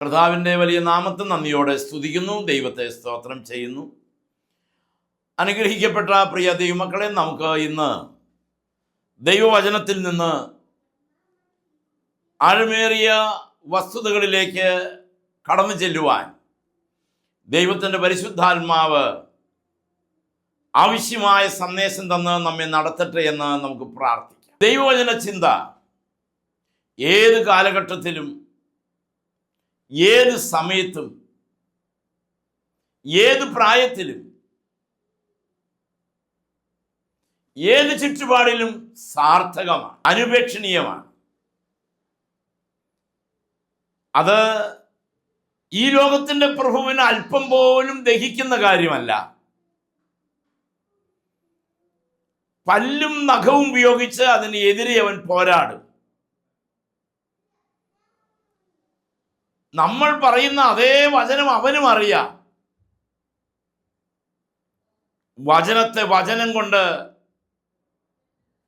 കർത്താവിന്റെ വലിയ നാമത്തെ നന്ദിയോടെ സ്തുതിക്കുന്നു ദൈവത്തെ സ്തോത്രം ചെയ്യുന്നു. അനുഗ്രഹിക്കപ്പെട്ട പ്രിയ ദൈവമക്കളെ നമുക്ക് ഇന്ന് ദൈവവചനത്തിൽ നിന്ന് ആഴമേറിയ വസ്തുതകളിലേക്ക് കടന്നു ചെല്ലുവാൻ ദൈവത്തിന്റെ പരിശുദ്ധാത്മാവ് ആവശ്യമായ സന്ദേശം തന്ന് നമ്മെ നടത്തട്ടെ എന്ന് നമുക്ക് പ്രാർത്ഥിക്കാം. ദൈവവചന ചിന്ത ഏത് കാലഘട്ടത്തിലും ഏത് സമയത്തും ഏത് പ്രായത്തിലും ഏത് ചുറ്റുപാടിലും സാർത്ഥകമാണ് അനുപേക്ഷണീയമാണ്. അത് ഈ ലോകത്തിന്റെ പ്രഭുവിന് അല്പം പോലും ദഹിക്കുന്ന കാര്യമല്ല. പല്ലും നഖവും ഉപയോഗിച്ച് അതിനെതിരെ അവൻ പോരാടും. നമ്മൾ പറയുന്ന അതേ വചനം അവനും അറിയാം. വചനത്തെ വചനം കൊണ്ട്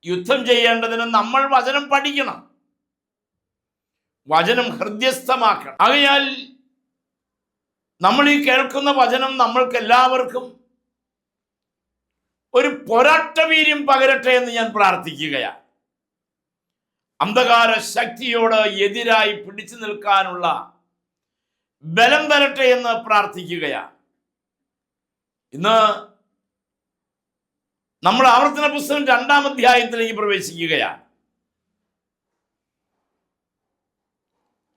യുദ്ധം ചെയ്യേണ്ടതിന് നമ്മൾ വചനം പഠിക്കണം. വചനം ഹൃദ്യസ്ഥമാക്കണം. ആകയാൽ നമ്മൾ ഈ കേൾക്കുന്ന വചനം നമ്മൾക്ക് എല്ലാവർക്കും ഒരു പോരാട്ടവീര്യം പകരട്ടെ എന്ന് ഞാൻ പ്രാർത്ഥിക്കുകയാണ്. അന്ധകാര ശക്തിയോട് എതിരായി പിടിച്ചു നിൽക്കാനുള്ള ബലം വരട്ടെ എന്ന് പ്രാർത്ഥിക്കുകയാണ്. ഇന്ന് നമ്മൾ ആവർത്തന പുസ്തകം രണ്ടാം അധ്യായത്തിലേക്ക് പ്രവേശിക്കുകയാണ്.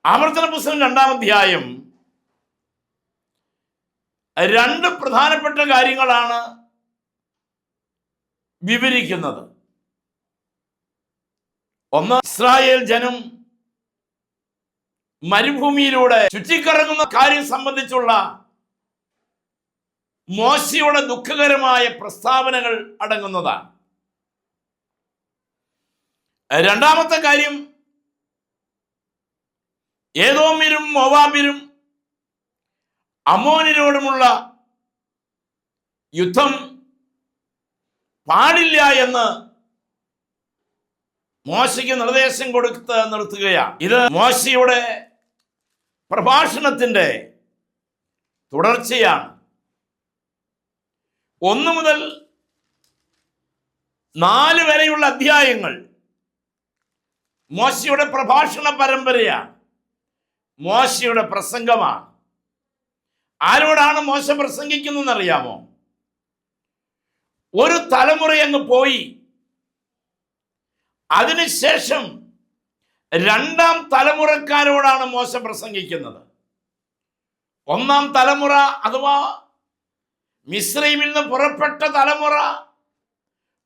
ആവർത്തന പുസ്തകം രണ്ടാം അധ്യായം രണ്ട് പ്രധാനപ്പെട്ട കാര്യങ്ങളാണ് വിവരിക്കുന്നത്. ഒന്ന് ഇസ്രായേൽ ജനം മരുഭൂമിയിലൂടെ ചുറ്റിക്കറങ്ങുന്ന കാര്യം സംബന്ധിച്ചുള്ള മോശയുടെ ദുഃഖകരമായ പ്രസ്താവനകൾ അടങ്ങുന്നതാണ്. രണ്ടാമത്തെ കാര്യം ഏതോമിരും മൊവാബിരും അമോനിനോടുമുള്ള യുദ്ധം പാടില്ല എന്ന് മോശയ്ക്ക് നിർദ്ദേശം കൊടുത്ത് നിർത്തുകയാണ്. ഇത് മോശയുടെ പ്രഭാഷണത്തിന്റെ തുടർച്ചയാണ്. ഒന്ന് മുതൽ നാല് വരെയുള്ള അധ്യായങ്ങൾ മോശയുടെ പ്രഭാഷണ പരമ്പരയാണ്. മോശയുടെ പ്രസംഗമാണ്. ആരോടാണ് മോശ പ്രസംഗിക്കുന്നതെന്ന് അറിയാമോ ഒരു തലമുറ അങ്ങ് പോയി. അതിനുശേഷം രണ്ടാം തലമുറക്കാരോടാണ് മോശം പ്രസംഗിക്കുന്നത്. ഒന്നാം തലമുറ അഥവാ മിശ്രൈമിൽ നിന്ന് പുറപ്പെട്ട തലമുറ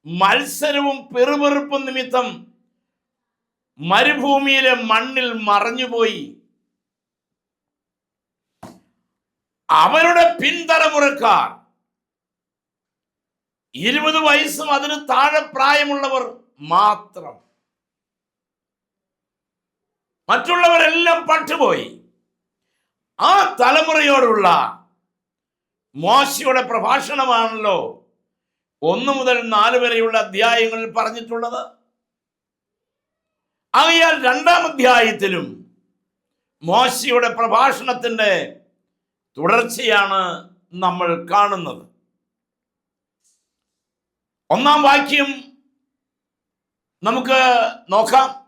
മത്സരവും പെറുപെറുപ്പും നിമിത്തം മരുഭൂമിയിലെ മണ്ണിൽ മറഞ്ഞുപോയി. അവരുടെ പിൻതലമുറക്കാർ ഇരുപത് വയസ്സും അതിന് താഴെ പ്രായമുള്ളവർ മാത്രം മറ്റുള്ളവരെല്ലാം പട്ടുപോയി. ആ തലമുറയോടുള്ള മോശയുടെ പ്രഭാഷണമാണല്ലോ ഒന്ന് മുതൽ നാല് വരെയുള്ള അധ്യായങ്ങളിൽ പറഞ്ഞിട്ടുള്ളത്. ആകയാൽ രണ്ടാം അധ്യായത്തിലും മോശയുടെ പ്രഭാഷണത്തിന്റെ തുടർച്ചയാണ് നമ്മൾ കാണുന്നത്. ഒന്നാം വാക്യം നമുക്ക് നോക്കാം.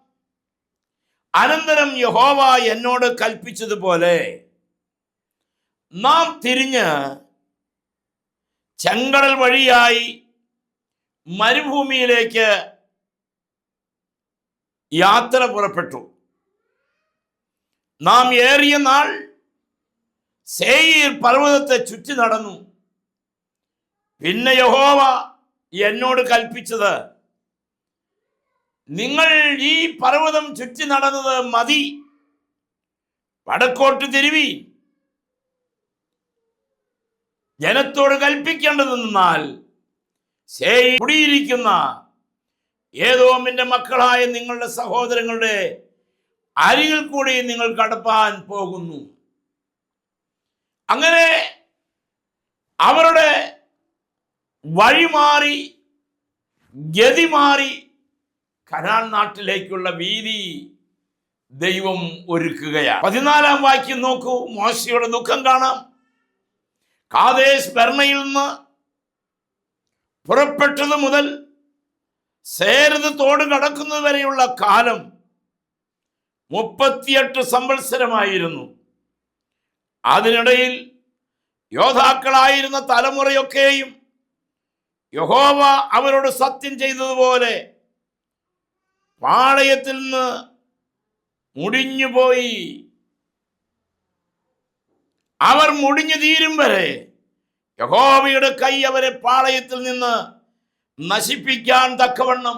അനന്തരം യഹോവ എന്നോട് കൽപ്പിച്ചതുപോലെ നാം തിരിഞ്ഞ് ചെങ്കടൽ വഴിയായി മരുഭൂമിയിലേക്ക് യാത്ര പുറപ്പെട്ടു. നാം ഏറിയ നാൾ സേയീർ പർവതത്തെ ചുറ്റി നടന്നു. പിന്നെ യഹോവ എന്നോട് കൽപ്പിച്ചത് നിങ്ങൾ ഈ പർവതം ചുറ്റി നടന്നത് മതി. വടക്കോട്ട് തിരുവി. ജനത്തോട് കൽപ്പിക്കേണ്ടതെന്നാൽ സേയി കുടിയിരിക്കുന്ന ഏതോമിന്റെ മക്കളായ നിങ്ങളുടെ സഹോദരങ്ങളുടെ അരികിൽ കൂടി നിങ്ങൾ കടപ്പാൻ പോകുന്നു. അങ്ങനെ അവരുടെ വഴി മാറി ഗതി മാറി കനാൻ നാട്ടിലേക്കുള്ള വീതി ദൈവം ഒരുക്കുകയാണ്. പതിനാലാം വാക്യം നോക്കൂ. മോശയുടെ ദുഃഖം കാണാം. കാതേശ് ഭരണയിൽ നിന്ന് പുറപ്പെട്ടത് മുതൽ സേരത് തോട് കടക്കുന്നത് വരെയുള്ള കാലം മുപ്പത്തിയെട്ട് സംവത്സരമായിരുന്നു. അതിനിടയിൽ യോദ്ധാക്കളായിരുന്ന തലമുറയൊക്കെയും യഹോവ അവരോട് സത്യം ചെയ്തതുപോലെ പാളയത്തിൽ നിന്ന് മുടിഞ്ഞുപോയി അവർ മുടിഞ്ഞു തീരും വരെ യഹോവയുടെ കൈ അവരെ പാളയത്തിൽ നിന്ന് നശിപ്പിക്കാൻ തക്കവണ്ണം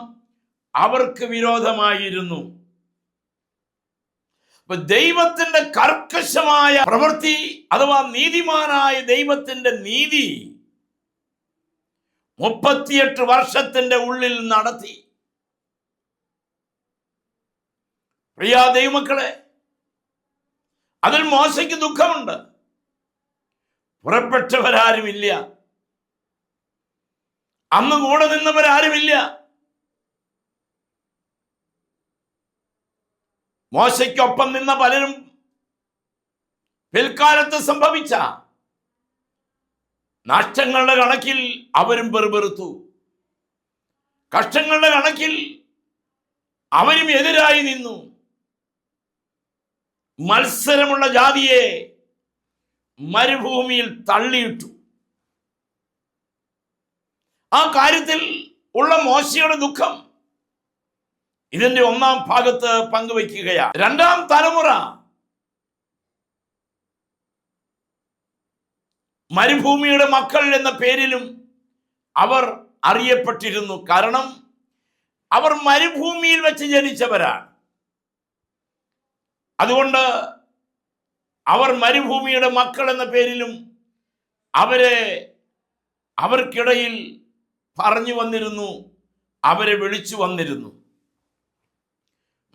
അവർക്ക് വിരോധമായിരുന്നു. ദൈവത്തിന്റെ കർക്കശമായ പ്രവൃത്തി അഥവാ നീതിമാനായ ദൈവത്തിന്റെ നീതി മുപ്പത്തിയെട്ട് വർഷത്തിന്റെ ഉള്ളിൽ നടത്തി. പ്രിയ ദൈവമക്കളെ അതിൽ മോശയ്ക്ക് ദുഃഖമുണ്ട്. പുറപ്പെട്ടവരാരുമില്ല. അന്ന് കൂടെ നിന്നവരാരുമില്ല. മോശയ്ക്കൊപ്പം നിന്ന പലരും പിൽക്കാലത്ത് സംഭവിച്ച നഷ്ടങ്ങളുടെ കണക്കിൽ അവരും പെറുപെറുത്തു. കഷ്ടങ്ങളുടെ കണക്കിൽ അവരും എതിരായി നിന്നു. മത്സരമുള്ള ജാതിയെ മരുഭൂമിയിൽ തള്ളിയിട്ടു. ആ കാര്യത്തിൽ ഉള്ള മോശയുടെ ദുഃഖം ഇതിന്റെ ഒന്നാം ഭാഗത്ത് പങ്കുവയ്ക്കുകയാണ് രണ്ടാം തലമുറ മരുഭൂമിയുടെ മക്കൾ എന്ന പേരിലും അവർ അറിയപ്പെട്ടിരുന്നു. കാരണം അവർ മരുഭൂമിയിൽ വെച്ച് ജനിച്ചവരാണ്. അതുകൊണ്ട് അവർ മരുഭൂമിയുടെ മക്കൾ എന്ന പേരിലും അവരെ അവർക്കിടയിൽ പറഞ്ഞു വന്നിരുന്നു അവരെ വിളിച്ചു വന്നിരുന്നു.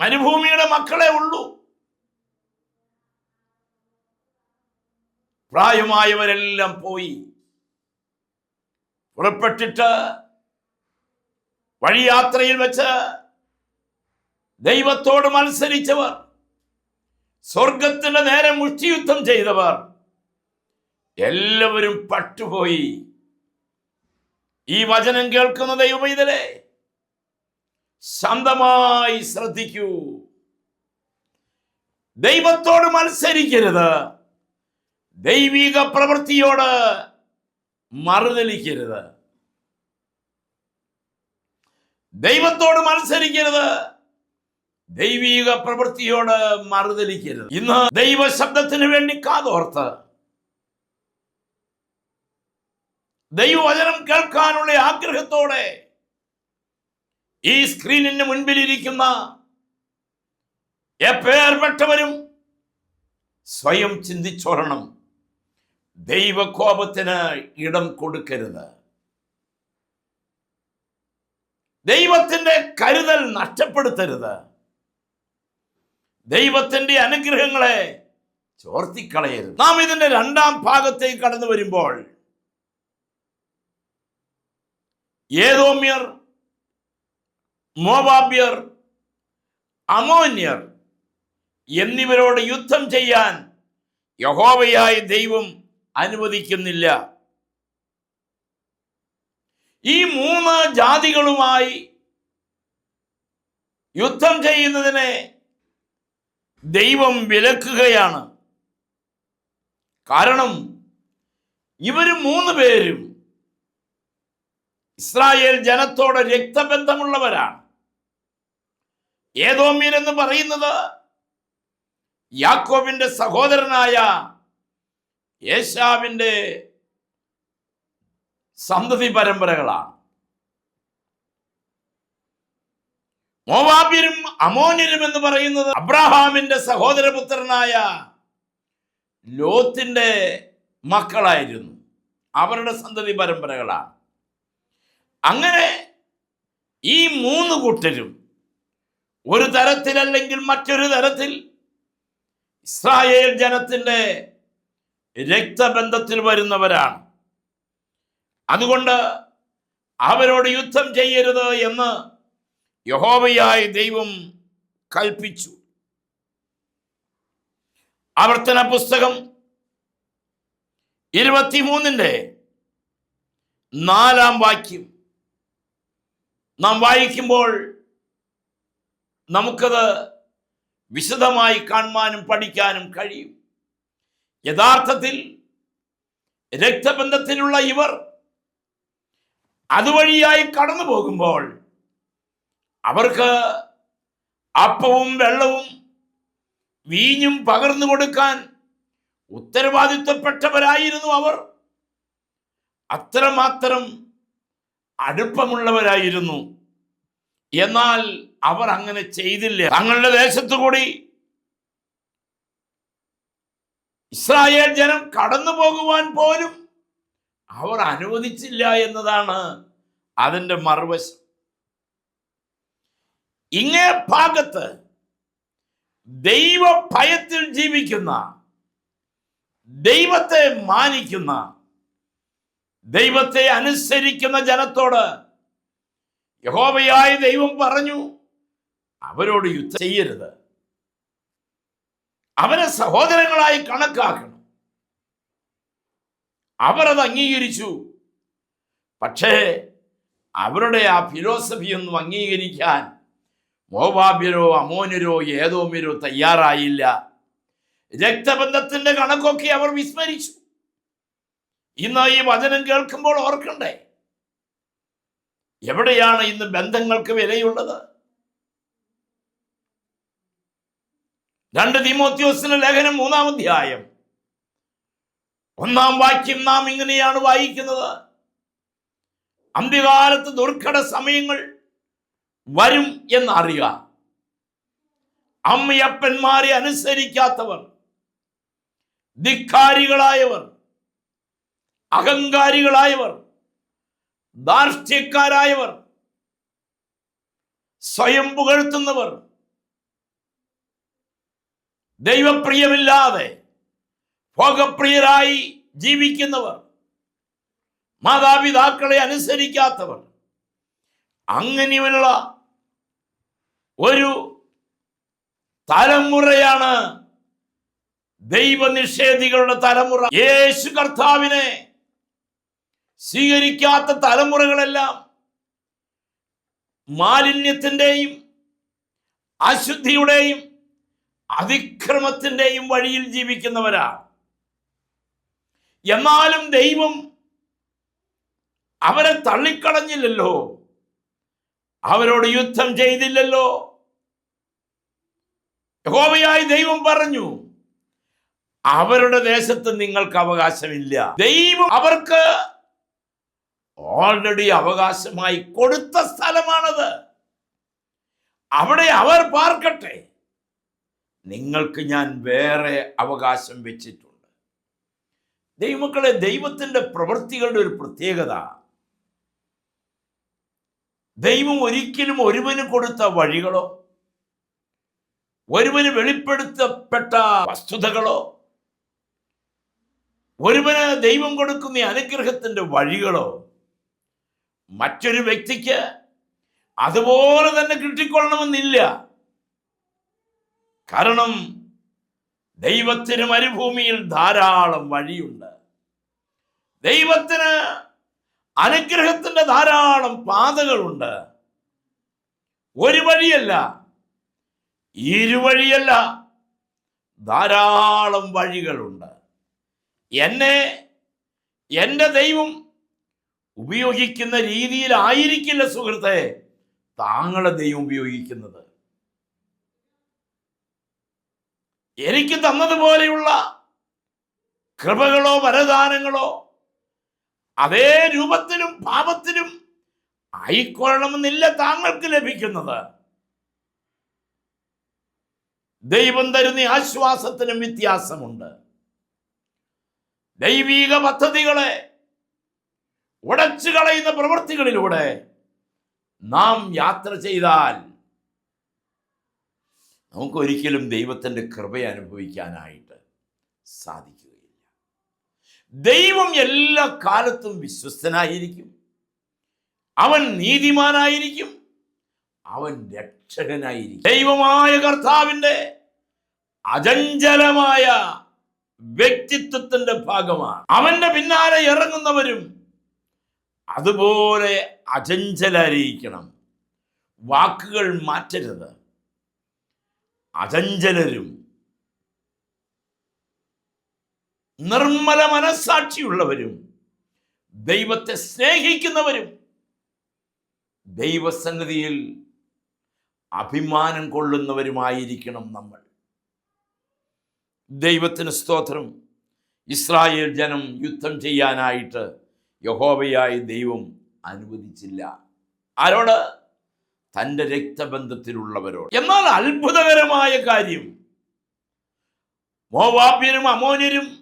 മരുഭൂമിയുടെ മക്കളെ ഉള്ളൂ. പ്രായമായവരെല്ലാം പോയി പുറപ്പെട്ടിട്ട് വഴിയാത്രയിൽ വെച്ച് ദൈവത്തോട് മത്സരിച്ചവർ സ്വർഗത്തിന്റെ നേരെ മുഷ്ടിയുദ്ധം ചെയ്തവർ എല്ലാവരും പട്ടുപോയി. ഈ വചനം കേൾക്കുന്ന ദൈവമൈതലേ ശാന്തമായി ശ്രദ്ധിക്കൂ. ദൈവത്തോട് മത്സരിക്കരുത്. ദൈവിക പ്രവൃത്തിയോട് മറുതലിക്കരുത് ദൈവത്തോട് മത്സരിക്കരുത്. ദൈവിക പ്രവൃത്തിയോട് മറുതലിക്കരുത്. ഇന്ന് ദൈവശബ്ദത്തിന് വേണ്ടി കാതോർത്ത് ദൈവവചനം കേൾക്കാനുള്ള ആഗ്രഹത്തോടെ ഈ സ്ക്രീനിന് മുൻപിലിരിക്കുന്ന എപ്പേർപ്പെട്ടവരും സ്വയം ചിന്തിച്ചോരണം. ദൈവകോപത്തിന് ഇടം കൊടുക്കരുത്. ദൈവത്തിന്റെ കരുതൽ നഷ്ടപ്പെടുത്തരുത്. ദൈവത്തിന്റെ അനുഗ്രഹങ്ങളെ ചോർത്തിക്കളയരുത്. നാം ഇതിന്റെ രണ്ടാം ഭാഗത്തേക്ക് കടന്നു വരുമ്പോൾ ഏതോമ്യർ മോവാബ്യർ അമോന്യർ എന്നിവരോട് യുദ്ധം ചെയ്യാൻ യഹോവയായ ദൈവം അനുവദിക്കുന്നില്ല. ഈ മൂന്ന് ജാതികളുമായി യുദ്ധം ചെയ്യുന്നതിനെ ദൈവം വിലക്കുകയാണ്. കാരണം ഇവർ മൂന്ന് പേരും ഇസ്രായേൽ ജനത്തോട് രക്തബന്ധമുള്ളവരാണ്. ഏതോമ്യൻ എന്ന് പറയുന്നത് യാക്കോബിന്റെ സഹോദരനായ യേശാവിന്റെ സന്തതി പരമ്പരകളാണ്. മോവാബ്യരും അമോന്യരും എന്ന് പറയുന്നത് അബ്രഹാമിന്റെ സഹോദരപുത്രനായ ലോത്തിന്റെ മക്കളായിരുന്നു. അവരുടെ സന്തതി പരമ്പരകളാണ്. അങ്ങനെ ഈ മൂന്ന് കൂട്ടരും ഒരു തരത്തിലല്ലെങ്കിൽ മറ്റൊരു തരത്തിൽ ഇസ്രായേൽ ജനത്തിന്റെ രക്തബന്ധത്തിൽ വരുന്നവരാണ്. അതുകൊണ്ട് അവരോട് യുദ്ധം ചെയ്യരുത് എന്ന് യഹോവയായ ദൈവം കൽപ്പിച്ചു. ആവർത്തന പുസ്തകം ഇരുപത്തിമൂന്നിന്റെ നാലാം വാക്യം. നാം വായിക്കുമ്പോൾ നമുക്കത് വിശദമായി കാണുവാനും പഠിക്കാനും കഴിയും. യഥാർത്ഥത്തിൽ രക്തബന്ധത്തിലുള്ള ഇവർ അതുവഴിയായി കടന്നു പോകുമ്പോൾ അവർക്ക് അപ്പവും വെള്ളവും വീഞ്ഞും പകർന്നു കൊടുക്കാൻ ഉത്തരവാദിത്വപ്പെട്ടവരായിരുന്നു അവർ. അത്രമാത്രം അടുപ്പമുള്ളവരായിരുന്നു. എന്നാൽ അവർ അങ്ങനെ ചെയ്തില്ല. തങ്ങളുടെ ദേശത്തു കൂടി ഇസ്രായേൽ ജനം കടന്നു പോകുവാൻ പോലും അവർ അനുവദിച്ചില്ല എന്നതാണ് അതിന്റെ മറുവശം. ഇങ്ങേ ഭാഗത്ത് ദൈവ ഭയത്തിൽ ജീവിക്കുന്ന ദൈവത്തെ മാനിക്കുന്ന ദൈവത്തെ അനുസരിക്കുന്ന ജനത്തോട് യഹോവയായ ദൈവം പറഞ്ഞു അവരോട് യുദ്ധം ചെയ്യരുത്. അവരെ സഹോദരങ്ങളായി കണക്കാക്കണം. അവരത് അംഗീകരിച്ചു. പക്ഷേ അവരുടെ ആ ഫിലോസഫി ഒന്നും അംഗീകരിക്കാൻ മോവാബ്യരോ അമോനരോ ഏതോമിരോ തയ്യാറായില്ല. രക്തബന്ധത്തിന്റെ കണക്കൊക്കെ അവർ വിസ്മരിച്ചു. ഇന്ന് ഈ വചനം കേൾക്കുമ്പോൾ ഓർക്കണ്ടേ? എവിടെയാണ് ഇന്ന് ബന്ധങ്ങൾക്ക് വിലയുള്ളത്? രണ്ട് തിമോത്യോസിന് ലേഖനം മൂന്നാം അധ്യായം. ഒന്നാം വാക്യം നാം ഇങ്ങനെയാണ് വായിക്കുന്നത്. അന്ത്യകാലത്ത് ദുർഘട സമയങ്ങൾ വരും എന്നറിയുക. അമ്മയപ്പന്മാരെ അനുസരിക്കാത്തവർ ധിക്കാരികളായവർ അഹങ്കാരികളായവർ ധാർഷ്ട്യക്കാരായവർ സ്വയം പുകഴ്ത്തുന്നവർ ദൈവപ്രിയമില്ലാതെ ഭോഗപ്രിയരായി ജീവിക്കുന്നവർ മാതാപിതാക്കളെ അനുസരിക്കാത്തവർ അങ്ങനെയുള്ള ഒരു തലമുറയാണ് ദൈവനിഷേധികളുടെ തലമുറ. യേശു കർത്താവിനെ സ്വീകരിക്കാത്ത തലമുറകളെല്ലാം മാലിന്യത്തിന്റെയും അശുദ്ധിയുടെയും അതിക്രമത്തിന്റെയും വഴിയിൽ ജീവിക്കുന്നവരാണ്. എന്നാലും ദൈവം അവരെ തള്ളിക്കളഞ്ഞില്ലല്ലോ. അവരോട് യുദ്ധം ചെയ്തില്ലല്ലോ. യഹോവയായി ദൈവം പറഞ്ഞു അവരുടെ ദേശത്ത് നിങ്ങൾക്ക് അവകാശമില്ല. ദൈവം അവർക്ക് ഓൾറെഡി അവകാശമായി കൊടുത്ത സ്ഥലമാണത്. അവിടെ അവർ പാർക്കട്ടെ. നിങ്ങൾക്ക് ഞാൻ വേറെ അവകാശം വെച്ചിട്ടുണ്ട്. ദൈവമക്കളെ ദൈവത്തിന്റെ പ്രവൃത്തികളുടെ ഒരു പ്രത്യേകത ദൈവം ഒരിക്കലും ഒരുവന് കൊടുത്ത വഴികളോ ഒരുവന് വെളിപ്പെടുത്തപ്പെട്ട വസ്തുതകളോ ഒരുവന് ദൈവം കൊടുക്കുന്ന അനുഗ്രഹത്തിന്റെ വഴികളോ മറ്റൊരു വ്യക്തിക്ക് അതുപോലെ തന്നെ കിട്ടിക്കൊള്ളണമെന്നില്ല. കാരണം ദൈവത്തിന് മരുഭൂമിയിൽ ധാരാളം വഴിയുണ്ട്. ദൈവത്തിന് അനുഗ്രഹത്തിന്റെ ധാരാളം പാതകളുണ്ട്. ഒരു വഴിയല്ല ഇരുവഴിയല്ല ധാരാളം വഴികളുണ്ട്. എന്നെ എന്റെ ദൈവം ഉപയോഗിക്കുന്ന രീതിയിലായിരിക്കില്ല സുഹൃത്തെ താങ്കളെ ദൈവം ഉപയോഗിക്കുന്നത്. എനിക്ക് തന്നതുപോലെയുള്ള കൃപകളോ വരദാനങ്ങളോ അതേ രൂപത്തിലും പാപത്തിലും ആയിക്കൊള്ളണമെന്നില്ല താങ്കൾക്ക് ലഭിക്കുന്നത്. ദൈവം തരുന്ന ആശ്വാസത്തിനും വ്യത്യാസമുണ്ട്. ദൈവീക പദ്ധതികളെ ഉടച്ചു കളയുന്ന പ്രവൃത്തികളിലൂടെ നാം യാത്ര ചെയ്താൽ നമുക്കൊരിക്കലും ദൈവത്തിന്റെ കൃപ അനുഭവിക്കാനായിട്ട് സാധിക്കുകയില്ല ദൈവം എല്ലാ കാലത്തും വിശ്വസ്തനായിരിക്കും. അവൻ നീതിമാനായിരിക്കും. അവൻ രക്ഷകനായിരിക്കും. ദൈവമായ കർത്താവിന്റെ അചഞ്ചലമായ വ്യക്തിത്വത്തിന്റെ ഭാഗമാണ്. അവന്റെ പിന്നാലെ ഇറങ്ങുന്നവരും അതുപോലെ അചഞ്ചലരിക്കണം വാക്കുകൾ മാറ്റരുത്. അചഞ്ചലരും നിർമ്മല മനസ്സാക്ഷിയുള്ളവരും ദൈവത്തെ സ്നേഹിക്കുന്നവരും ദൈവസന്നിധിയിൽ അഭിമാനം കൊള്ളുന്നവരുമായിരിക്കണം നമ്മൾ. ദൈവത്തിന് സ്തോത്രം. ഇസ്രായേൽ ജനം യുദ്ധം ചെയ്യാനായിട്ട് യഹോവയായ ദൈവം അനുവദിച്ചില്ല. ആരോട്? തന്റെ രക്തബന്ധത്തിലുള്ളവരോട്. എന്നാൽ അത്ഭുതകരമായ കാര്യം മോവാബ്യരും അമോന്യരും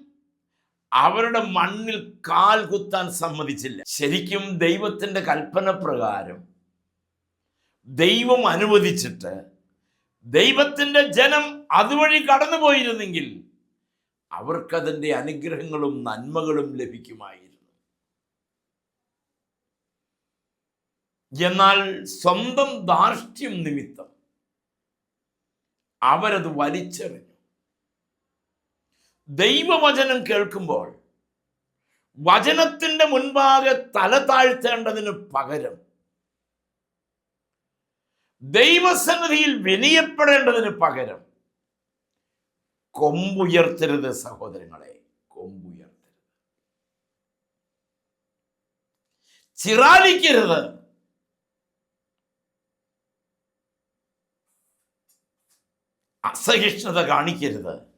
അവരുടെ മണ്ണിൽ കാൽ കുത്താൻ സമ്മതിച്ചില്ല. ശരിക്കും ദൈവത്തിന്റെ കൽപ്പന പ്രകാരം ദൈവം അനുവദിച്ചിട്ട് ദൈവത്തിന്റെ ജനം അതുവഴി കടന്നു പോയിരുന്നെങ്കിൽ അവർക്കതിന്റെ അനുഗ്രഹങ്ങളും നന്മകളും ലഭിക്കുമായിരുന്നു. എന്നാൽ സ്വന്തം ധാർഷ്ട്യം നിമിത്തം അവരത് വലിച്ചെറിഞ്ഞു. ദൈവവചനം കേൾക്കുമ്പോൾ വചനത്തിന്റെ മുൻപാകെ തല താഴ്ത്തേണ്ടതിന് പകരം ദൈവസന്നിധിയിൽ വിനയപ്പെടേണ്ടതിന് പകരം കൊമ്പുയർത്തരുത് സഹോദരങ്ങളെ കൊമ്പുയർത്തരുത്. ചിറാലിക്കരുത്. അസഹിഷ്ണുത കാണിക്കരുത്.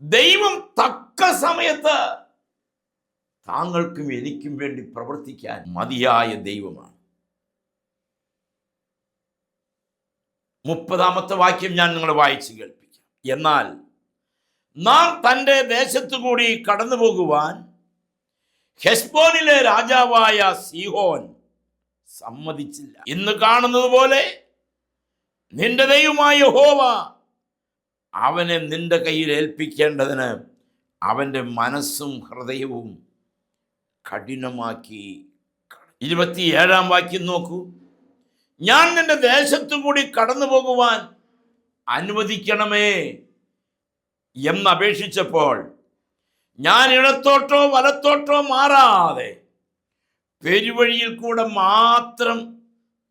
ദൈവം തക്ക സമയത്ത് താങ്കൾക്കും എനിക്കും വേണ്ടി പ്രവർത്തിക്കാൻ മതിയായ ദൈവമാണ്. മുപ്പതാമത്തെ വാക്യം ഞാൻ നിങ്ങളെ വായിച്ച് കേൾപ്പിക്കാം. എന്നാൽ നാം തന്റെ ദേശത്തു കൂടി കടന്നു പോകുവാൻ ഹെസ്ബോണിലെ രാജാവായ സിഹോൻ സമ്മതിച്ചില്ല. ഇന്ന് കാണുന്നത് പോലെ നിന്റെ ദൈവമായ ഹോവ അവനെ നിന്റെ കയ്യിൽ ഏൽപ്പിക്കേണ്ടതിന് അവന്റെ മനസ്സും ഹൃദയവും കഠിനമാക്കി ഇരുപത്തിയേഴാം വാക്യം നോക്കൂ. ഞാൻ നിന്റെ ദേശത്തു കൂടി കടന്നു പോകുവാൻ അനുവദിക്കണമേ എന്നപേക്ഷിച്ചപ്പോൾ ഞാൻ ഇടത്തോട്ടോ വലത്തോട്ടോ മാറാതെ പെരുവഴിയിൽ കൂടെ മാത്രം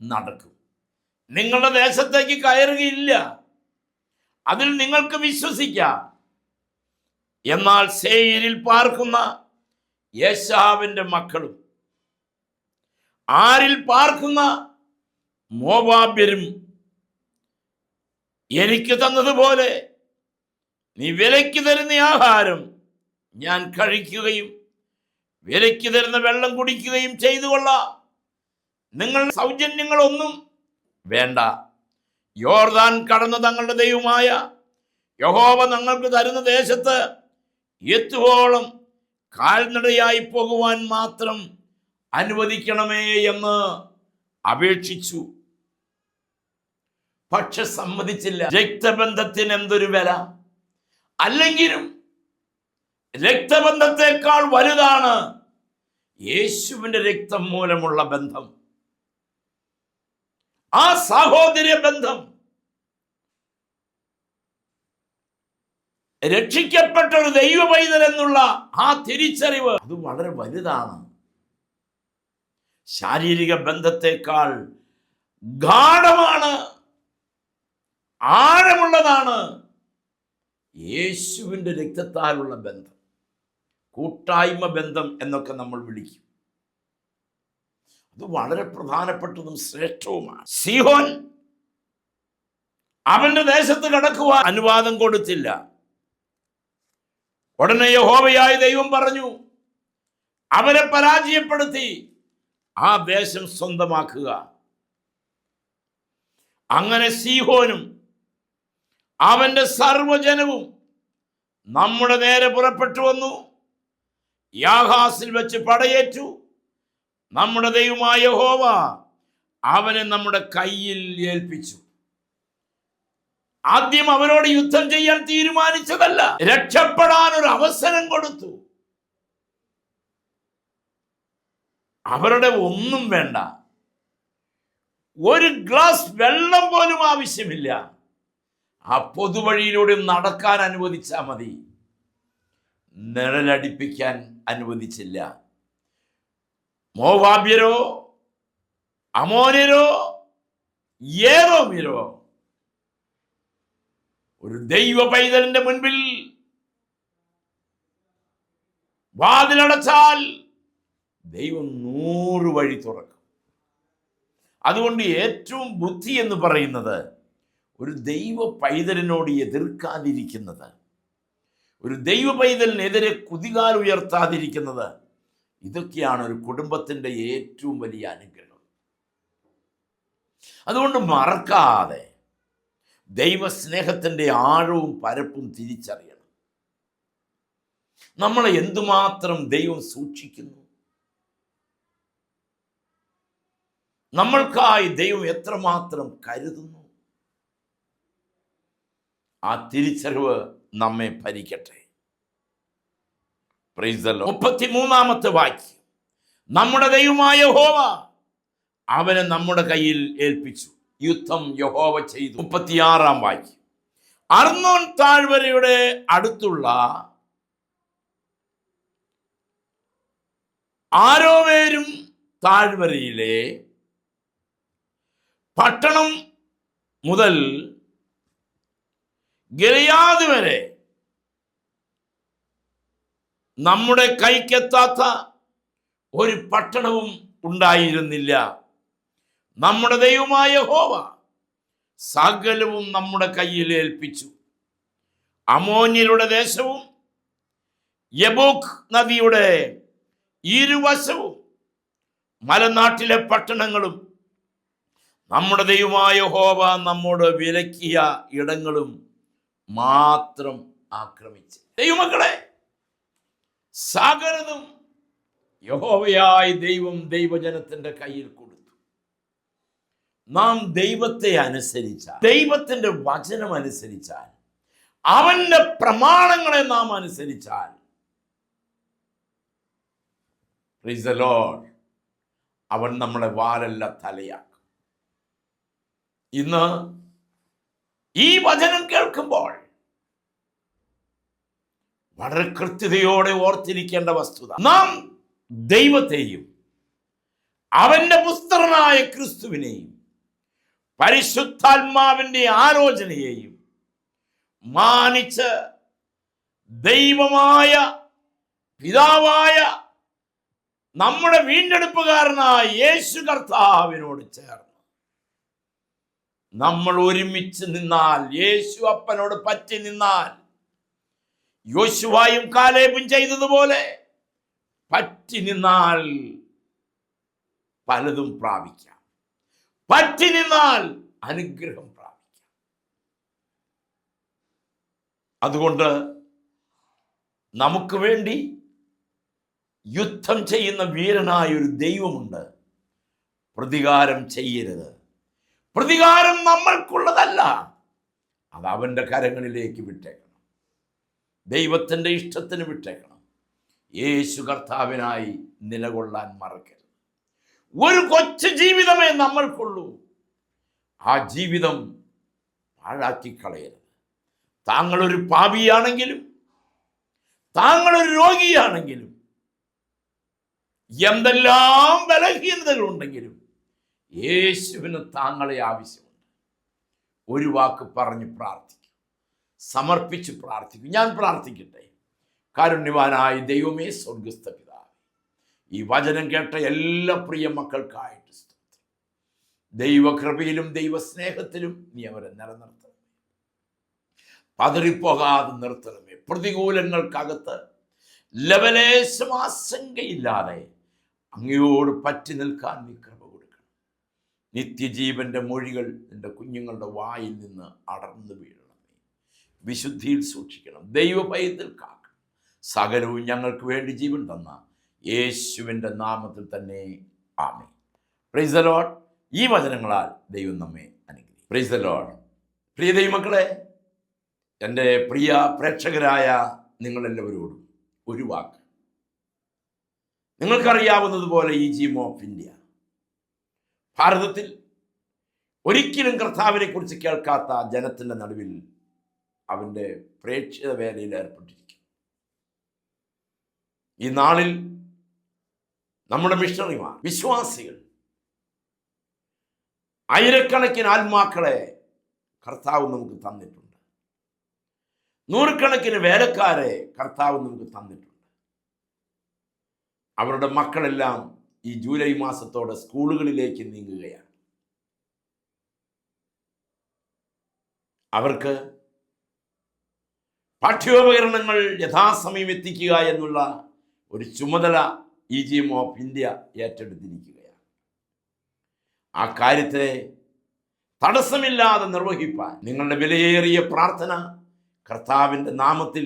നടക്കും. നിങ്ങളുടെ ദേശത്തേക്ക് കയറുകയില്ല. അതിൽ നിങ്ങൾക്ക് വിശ്വസിക്കാം. എന്നാൽ സേയിരിൽ പാർക്കുന്ന യേശാവിന്റെ മക്കളും ആരിൽ പാർക്കുന്ന മോവാബ്യരും എനിക്ക് തന്നതുപോലെ നീ വിലയ്ക്ക് തരുന്ന ആഹാരം ഞാൻ കഴിക്കുകയും വിലയ്ക്ക് തരുന്ന വെള്ളം കുടിക്കുകയും ചെയ്തു കൊള്ളാം നിങ്ങൾ സൗജന്യങ്ങളൊന്നും വേണ്ട. യോർദാൻ കടന്ന് തങ്ങളുടെ ദൈവമായ യഹോവ ഞങ്ങൾക്ക് തരുന്ന ദേശത്ത് എത്തുവോളം കാൽനടയായി പോകുവാൻ മാത്രം അനുവദിക്കണമേ എന്ന് അപേക്ഷിച്ചു. പക്ഷെ സമ്മതിച്ചില്ല. രക്തബന്ധത്തിന് എന്തൊരു വില? അല്ലെങ്കിലും രക്തബന്ധത്തെക്കാൾ വലുതാണ് യേശുവിന്റെ രക്തം മൂലമുള്ള ബന്ധം. ആ സാഹോദര്യ ബന്ധം രക്ഷിക്കപ്പെട്ട ഒരു ദൈവ പൈതൽ എന്നുള്ള ആ തിരിച്ചറിവ് അത് വളരെ വലുതാണ്. ശാരീരിക ബന്ധത്തെക്കാൾ ഗാഠമാണ് ആഴമുള്ളതാണ് യേശുവിന്റെ രക്തത്താലുള്ള ബന്ധം കൂട്ടായ്മ ബന്ധം എന്നൊക്കെ നമ്മൾ വിളിക്കും. അത് വളരെ പ്രധാനപ്പെട്ടതും ശ്രേഷ്ഠവുമാണ്. സിഹോൻ അവന്റെ ദേശത്ത് കടക്കുവാൻ അനുവാദം കൊടുത്തില്ല. ഉടനെ യഹോവയായ ദൈവം പറഞ്ഞു അവരെ പരാജയപ്പെടുത്തി ആ ദേശം സ്വന്തമാക്കുക. അങ്ങനെ സീഹോനും അവന്റെ സർവജനവും നമ്മുടെ നേരെ പുറപ്പെട്ടു വന്നു. യാഹാസിൽ വെച്ച് പടയേറ്റു. നമ്മുടെ ദൈവമായ ഹോവ അവനെ നമ്മുടെ കയ്യിൽ ഏൽപ്പിച്ചു. ആദ്യം അവരോട് യുദ്ധം ചെയ്യാൻ തീരുമാനിച്ചതല്ല രക്ഷപ്പെടാൻ ഒരു അവസരം കൊടുത്തു. അവരുടെ ഒന്നും വേണ്ട. ഒരു ഗ്ലാസ് വെള്ളം പോലും ആവശ്യമില്ല. ആ പൊതുവഴിയിലൂടെ നടക്കാൻ അനുവദിച്ചാൽ മതി. നിഴലടിപ്പിക്കാൻ അനുവദിച്ചില്ല. മോവാബ്യരോ അമോര്യരോ ഏറോമിരോ ഒരു ദൈവ പൈതലിന്റെ മുൻപിൽ വാതിലടച്ചാൽ ദൈവം നൂറ് വഴി തുറക്കും. അതുകൊണ്ട് ഏറ്റവും ബുദ്ധി എന്ന് പറയുന്നത് ഒരു ദൈവ പൈതലിനോട് എതിർക്കാതിരിക്കുന്നത് ഒരു ദൈവ പൈതലിനെതിരെ കുതികാൽ ഉയർത്താതിരിക്കുന്നത് ഇതൊക്കെയാണ് ഒരു കുടുംബത്തിന്റെ ഏറ്റവും വലിയ അനുഗ്രഹം. അതുകൊണ്ട് മറക്കാതെ ദൈവസ്നേഹത്തിന്റെ ആഴവും പരപ്പും തിരിച്ചറിയണം. നമ്മളെ എന്തുമാത്രം ദൈവം സൂക്ഷിക്കുന്നു? നമ്മൾക്കായി ദൈവം എത്രമാത്രം കരുതുന്നു? ആ തിരിച്ചറിവ് നമ്മെ ഭരിക്കട്ടെ. മുപ്പത്തിമൂന്നാമത്തെ വാക്യം. നമ്മുടെ ദൈവമായ ഹോവ അവനെ നമ്മുടെ കയ്യിൽ ഏൽപ്പിച്ചു. യുദ്ധം യഹോവ ചെയ്തു. മുപ്പത്തിയാറാം വാക്യം. അർന്നോൻ താഴ്വരയുടെ അടുത്തുള്ള ആരോവേരും താഴ്വരയിലെ പട്ടണം മുതൽ ഗലയാദ് വരെ നമ്മുടെ കൈക്കെത്താത്ത ഒരു പട്ടണവും ഉണ്ടായിരുന്നില്ല. നമ്മുടെ ദൈവമായ ഹോവ സകലവും നമ്മുടെ കയ്യിൽ ഏൽപ്പിച്ചു. അമോന്യരുടെ ദേശവും യബോക് നദിയുടെ ഇരുവശവും മലനാട്ടിലെ പട്ടണങ്ങളും നമ്മുടെ ദൈവമായ ഹോവ നമ്മോട് വിലക്കിയ ഇടങ്ങളും മാത്രം ആക്രമിച്ചു. ദൈവമക്കളെ സകലതും യഹോവയായി ദൈവം ദൈവജനത്തിന്റെ കയ്യിൽ കൊടുത്തു നാം ദൈവത്തെ അനുസരിച്ചാൽ ദൈവത്തിന്റെ വചനം അനുസരിച്ചാൽ അവന്റെ പ്രമാണങ്ങളെ നാം അനുസരിച്ചാൽ. അവൻ നമ്മളെ വാലല്ല തലയാക്കും ഇന്ന് ഈ വചനം കേൾക്കുമ്പോൾ വളരെ കൃത്യതയോടെ ഓർത്തിരിക്കേണ്ട വസ്തുത. നാം ദൈവത്തെയും അവന്റെ പുസ്തകനായ ക്രിസ്തുവിനെയും പരിശുദ്ധാത്മാവിന്റെ ആലോചനയെയും മാനിച്ച് ദൈവമായ പിതാവായ നമ്മുടെ വീണ്ടെടുപ്പുകാരനായ യേശു കർത്താവിനോട് ചേർന്ന് നമ്മൾ ഒരുമിച്ച് നിന്നാൽ യേശു അപ്പനോട് പറ്റി നിന്നാൽ യോശുവായും കാലേബും ചെയ്തതുപോലെ പറ്റി നിന്നാൽ പലതും പ്രാപിക്കാം. പറ്റി നിന്നാൽ അനുഗ്രഹം പ്രാപിക്കാം. അതുകൊണ്ട് നമുക്ക് വേണ്ടി യുദ്ധം ചെയ്യുന്ന വീരനായ ഒരു ദൈവമുണ്ട്. പ്രതികാരം ചെയ്യരുത്. പ്രതികാരം നമ്മൾക്കുള്ളതല്ല. അത് അവന്റെ കരങ്ങളിലേക്ക് വിട്ടേക്കണം. ദൈവത്തിന്റെ ഇഷ്ടത്തിന് വിട്ടേക്കണം. യേശു കർത്താവിനായി നിലകൊള്ളാൻ മറക്കരുത്. ഒരു കൊച്ചു ജീവിതമേ നമ്മൾക്കുള്ളൂ. ആ ജീവിതം പാഴാക്കി കളയരുത് താങ്കളൊരു പാപിയാണെങ്കിലും താങ്കളൊരു രോഗിയാണെങ്കിലും എന്തെല്ലാം ബലഹീനതകളുണ്ടെങ്കിലും യേശുവിന് താങ്കളെ ആവശ്യമുണ്ട്. ഒരു വാക്ക് പറഞ്ഞ് പ്രാർത്ഥിക്കും. സമർപ്പിച്ച് പ്രാർത്ഥിക്കും. ഞാൻ പ്രാർത്ഥിക്കട്ടെ. കാരുണ്യവാനായ ദൈവമേ സ്വർഗസ്ഥ പിതാവ് ഈ വചനം കേട്ട എല്ലാ പ്രിയ മക്കൾക്കായിട്ട് സ്തുതി ദൈവകൃപയിലും ദൈവസ്നേഹത്തിലും നീ അവരെ നിലനിർത്തണം പതറിപ്പോകാതെ നിർത്തണമേ. പ്രതികൂലങ്ങൾക്കകത്ത് ലവലേശം ആശങ്കയില്ലാതെ അങ്ങയോട് പറ്റി നിൽക്കാൻ നീ കൃപ കൊടുക്കണം. നിത്യജീവന്റെ മൊഴികൾ നിന്റെ കുഞ്ഞുങ്ങളുടെ വായിൽ നിന്ന് അടർന്നു വീഴണമേ വിശുദ്ധിയിൽ സൂക്ഷിക്കണം. ദൈവഭയത്തിൽ കാക്കണം. സകലവും ഞങ്ങൾക്ക് വേണ്ടി ജീവൻ തന്ന യേശുവിന്റെ നാമത്തിൽ തന്നെ ആമേ പ്രൈസ് ഈ വചനങ്ങളാൽ ദൈവം നമ്മെ അനുഗ്രഹിക്കും. പ്രൈസ് പ്രിയ ദൈവമക്കളെ എന്റെ പ്രിയ പ്രേക്ഷകരായ നിങ്ങളെല്ലാവരോടും ഒരു വാക്ക്. നിങ്ങൾക്കറിയാവുന്നതുപോലെ ഈ ജിം ഓഫ് ഇന്ത്യ ഭാരതത്തിൽ ഒരിക്കലും കർത്താവിനെ കുറിച്ച് കേൾക്കാത്ത ജനത്തിന്റെ നടുവിൽ അവന്റെ പ്രേക്ഷിത വേലയിൽ ഏർപ്പെട്ടിരിക്കും. ഈ നാളിൽ നമ്മുടെ മിഷണറിമാർ വിശ്വാസികൾ ആയിരക്കണക്കിന് ആത്മാക്കളെ കർത്താവ് നമുക്ക് തന്നിട്ടുണ്ട്. നൂറുകണക്കിന് വേലക്കാരെ കർത്താവ് നമുക്ക് തന്നിട്ടുണ്ട്. അവരുടെ മക്കളെല്ലാം ഈ ജൂലൈ മാസത്തോടെ സ്കൂളുകളിലേക്ക് നീങ്ങുകയാണ്. അവർക്ക് പാഠ്യോപകരണങ്ങൾ യഥാസമയം എത്തിക്കുക എന്നുള്ള ഒരു ചുമതല E G M of India ഏറ്റെടുത്തിരിക്കുകയാണ്. ആ കാര്യത്തെ തടസ്സമില്ലാതെ നിർവഹിപ്പാൻ നിങ്ങളുടെ വിലയേറിയ പ്രാർത്ഥന കർത്താവിന്റെ നാമത്തിൽ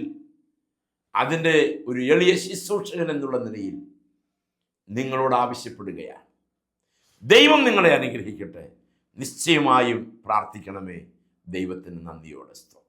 അതിന്റെ ഒരു എളിയ ശുശ്രൂഷകൻ എന്നുള്ള നിലയിൽ നിങ്ങളോട് ആവശ്യപ്പെടുകയാണ്. ദൈവം നിങ്ങളെ അനുഗ്രഹിക്കട്ടെ. നിശ്ചയമായും പ്രാർത്ഥിക്കണമേ. ദൈവത്തിന് നന്ദിയോടെ സ്തോത്രം